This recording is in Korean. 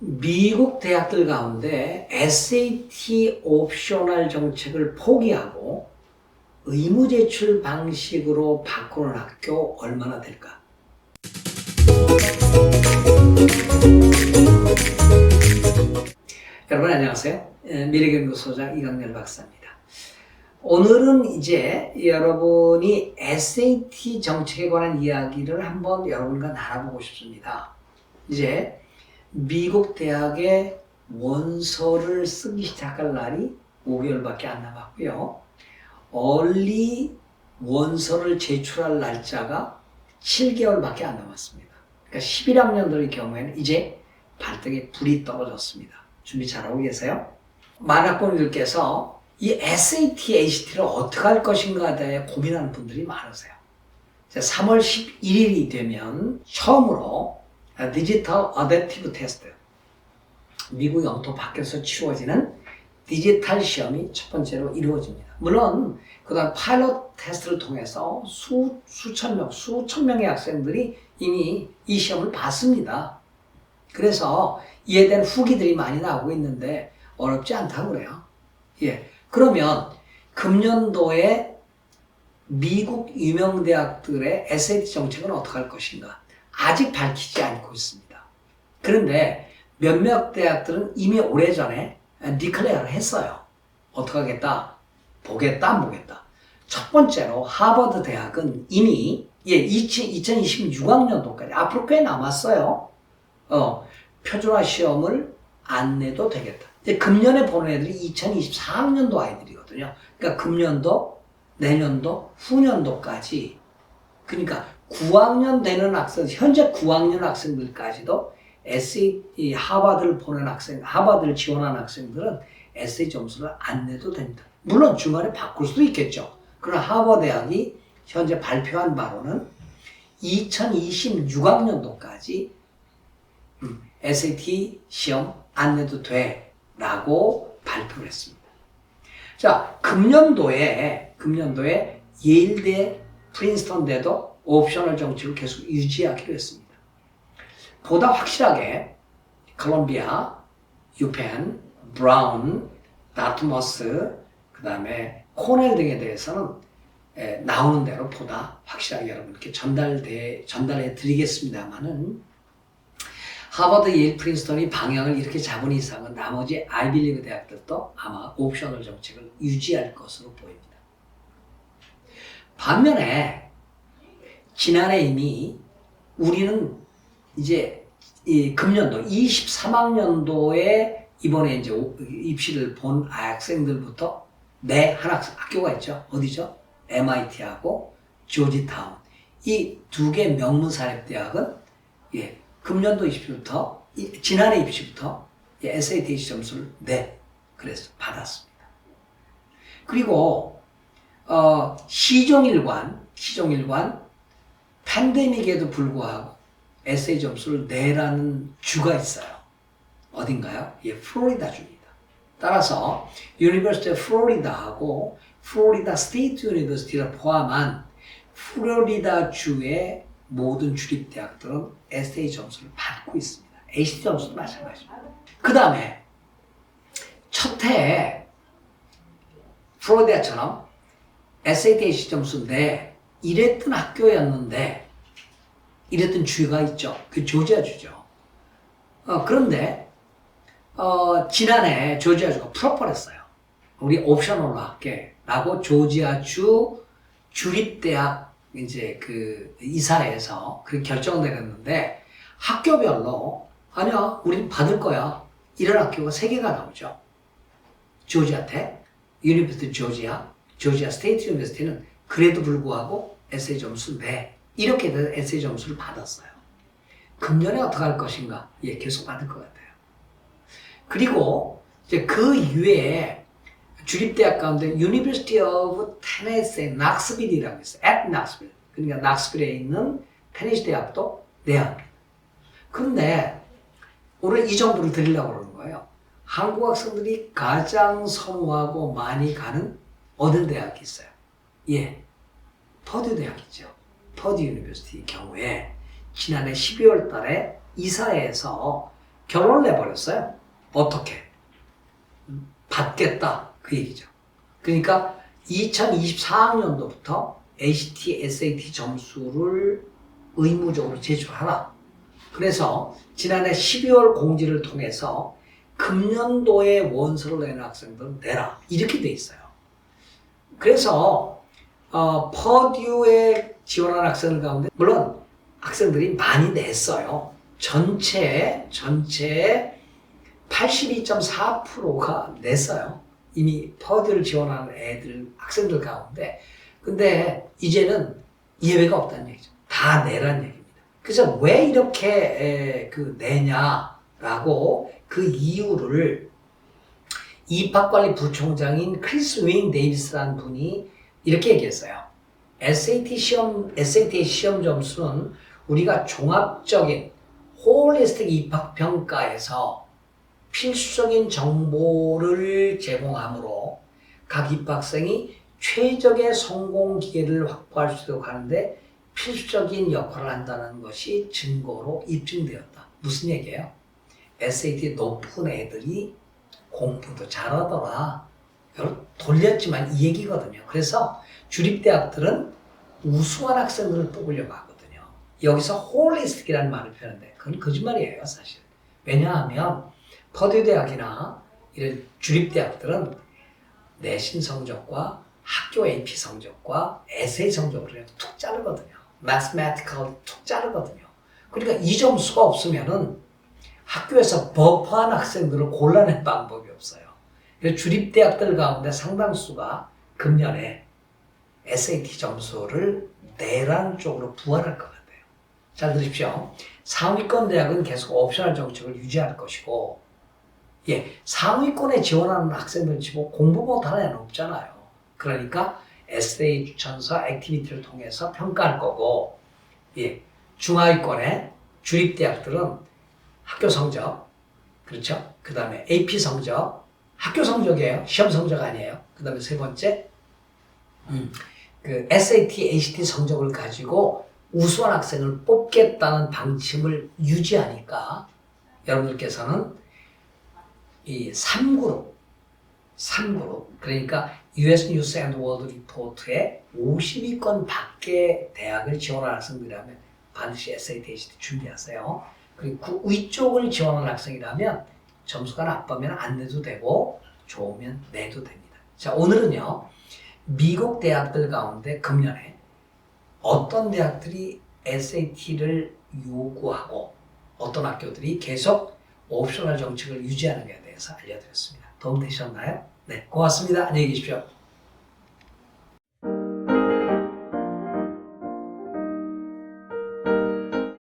미국 대학들 가운데 SAT 옵셔널 정책을 포기하고 의무 제출 방식으로 바꾸는 학교 얼마나 될까? 여러분 안녕하세요. 에, 미래경구소장 이강렬 박사입니다. 오늘은 이제 여러분이 SAT 정책에 관한 이야기를 한번 여러분과 나눠보고 싶습니다. 이제 미국 대학의 원서를 쓰기 시작할 날이 5개월밖에 안 남았고요. 얼리 원서를 제출할 날짜가 7개월밖에 안 남았습니다. 그러니까 11학년들의 경우에는 이제 발등에 불이 떨어졌습니다. 준비 잘하고 계세요? 만학부모님들께서 이 SAT, ACT를 어떻게 할 것인가에 대해 고민하는 분들이 많으세요. 3월 11일이 되면 처음으로 디지털 어댑티브 테스트 미국 영토 밖에서 치러지는 디지털 시험이 첫 번째로 이루어집니다. 물론 그다음 파일럿 테스트를 통해서 수 수천 명, 수천 명의 학생들이 이미 이 시험을 봤습니다. 그래서 이에 대한 후기들이 많이 나오고 있는데 어렵지 않다고 그래요. 예. 그러면 금년도에 미국 유명 대학들의 SAT 정책은 어떻게 할 것인가? 아직 밝히지 않고 있습니다. 그런데 몇몇 대학들은 이미 오래전에 디클레어를 했어요. 어떻게 하겠다? 보겠다, 안 보겠다. 첫 번째로 하버드 대학은 이미 예, 2026학년도까지 앞으로 꽤 남았어요. 어, 표준화 시험을 안 내도 되겠다. 이제 금년에 보는 애들이 2024학년도 아이들이거든요. 그러니까 금년도, 내년도, 후년도까지 그러니까 9학년 되는 학생, 현재 9학년 학생들까지도 SE, 이 하버드를 보낸 학생, 하버드를 지원한 학생들은 SE 점수를 안 내도 됩니다. 물론 중간에 바꿀 수도 있겠죠. 그러나 하버드 대학이 현재 발표한 바로는 2026학년도까지 SAT 시험 안 내도 돼 라고 발표를 했습니다. 자, 금년도에, 금년도에 예일대, 프린스턴대도 옵셔널 정책을 계속 유지하기로 했습니다. 보다 확실하게 콜롬비아, 유펜, 브라운, 다트머스, 그 다음에 코넬 등에 대해서는 에, 나오는 대로 보다 확실하게 여러분께 전달돼, 전달해 드리겠습니다만은 하버드, 예일, 프린스턴이 방향을 이렇게 잡은 이상은 나머지 아이빌리그 대학들도 아마 옵셔널 정책을 유지할 것으로 보입니다. 반면에 지난해 이미 우리는 이제 이 금년도 23학년도에 이번에 이제 입시를 본 학생들부터 네한 학교가 있죠. 어디죠? MIT하고 조지타운. 이 두 개 명문 사립대학은 예, 금년도 입시부터 이, 지난해 입시부터 예, SAT 점수를 네 그래서 받았습니다. 그리고 어, 시종일관 시종일관 팬데믹에도 불구하고 에세이 점수를 내라는 주가 있어요. 어딘가요? 예, 플로리다 주입니다. 따라서 유니버시티 플로리다하고 플로리다 스테이트 유니버시티를 포함한 플로리다 주의 모든 주립 대학들은 에세이 점수를 받고 있습니다. ACT 점수도 마찬가지입니다. 그 다음에 첫 해에 플로리다처럼 SAT, ACT 점수 내 이랬던 학교였는데 이랬던 주가 있죠. 그 조지아 주죠. 어, 그런데 어, 지난해 조지아 주가 풀어버렸어요. 우리 옵셔널로 할게라고 조지아 주 주립대학 이제 그 이사회에서 그렇게 결정을 내렸는데 학교별로 아니야 우린 받을 거야 이런 학교가 세 개가 나오죠. 조지아 텍, 유니버시티 조지아, 조지아 스테이트 유니버시티는 그래도 불구하고 에세이 점수 내 이렇게 돼서 에세이 점수를 받았어요. 금년에 어떻게 할 것인가? 예, 계속 받을 것 같아요. 그리고 이제 그 이외에 주립대학 가운데 University of Tennessee, 낙스빌이라고 있어요. at 낙스빌. 그러니까 낙스빌에 있는 테니스 대학도 내합니다. 그런데 오늘 이 정보를 드리려고 그러는 거예요. 한국 학생들이 가장 선호하고 많이 가는 어느 대학이 있어요? 예, 퍼듀 대학이죠. 퍼듀 유니버시티 경우에 지난해 12월 달에 이사회에서 결혼을 해버렸어요. 어떻게? 받겠다. 그 얘기죠. 그러니까 2024학년도부터 ACT, SAT 점수를 의무적으로 제출하라. 그래서 지난해 12월 공지를 통해서 금년도에 원서를 내는 학생들은 내라. 이렇게 돼 있어요. 그래서 어, 퍼듀에 지원한 학생들 가운데 물론 학생들이 많이 냈어요. 전체 전체 82.4%가 냈어요. 이미 퍼듀를 지원하는 애들 학생들 가운데 근데 이제는 예외가 없다는 얘기죠. 다 내란 얘기입니다. 그래서 왜 이렇게 에, 그 내냐라고 그 이유를 입학관리 부총장인 크리스 윙 데이비스라는 분이 이렇게 얘기했어요. SAT 시험, SAT 시험 점수는 우리가 종합적인 홀리스틱 입학 평가에서 필수적인 정보를 제공하므로 각 입학생이 최적의 성공 기회를 확보할 수 있도록 하는데 필수적인 역할을 한다는 것이 증거로 입증되었다. 무슨 얘기예요? SAT 높은 애들이 공부도 잘하더라. 돌렸지만 이 얘기거든요. 그래서 주립대학들은 우수한 학생들을 뽑으려고 하거든요. 여기서 홀리스틱이라는 말을 표현하는데 그건 거짓말이에요, 사실. 왜냐하면 퍼듀 대학이나 이런 주립 대학들은 내신 성적과 학교 AP 성적과 에세이 성적으로 툭 자르거든요. mathematical 툭 자르거든요. 그러니까 이 점수가 없으면은 학교에서 버퍼한 학생들을 골라낼 방법이 없어요. 그래서 주립대학들 가운데 상당수가 금년에 SAT 점수를 내란 쪽으로 부활할 것 같아요. 잘 들으십시오. 상위권 대학은 계속 옵셔널 정책을 유지할 것이고, 예, 상위권에 지원하는 학생들 치고 공부 못하는 애는 없잖아요. 그러니까 에세이 추천서 액티비티를 통해서 평가할 거고, 예, 중하위권의 주립대학들은 학교 성적, 그렇죠? 그 다음에 AP 성적, 학교 성적이에요. 시험 성적 아니에요. 그 다음에 세 번째, 음, 그 SAT, ACT 성적을 가지고 우수한 학생을 뽑겠다는 방침을 유지하니까 여러분들께서는 이 3그룹, 3그룹, 그러니까 US News World Report에 50위권 밖의 대학을 지원하는 학생들이라면 반드시 SAT, ACT 준비하세요. 그리고 그 위쪽을 지원하는 학생이라면 점수가 나쁘면 안 내도 되고 좋으면 내도 됩니다. 자, 오늘은요. 미국 대학들 가운데 금년에 어떤 대학들이 SAT를 요구하고 어떤 학교들이 계속 옵셔널 정책을 유지하는가에 대해서 알려드렸습니다. 도움 되셨나요? 네, 고맙습니다. 안녕히 계십시오.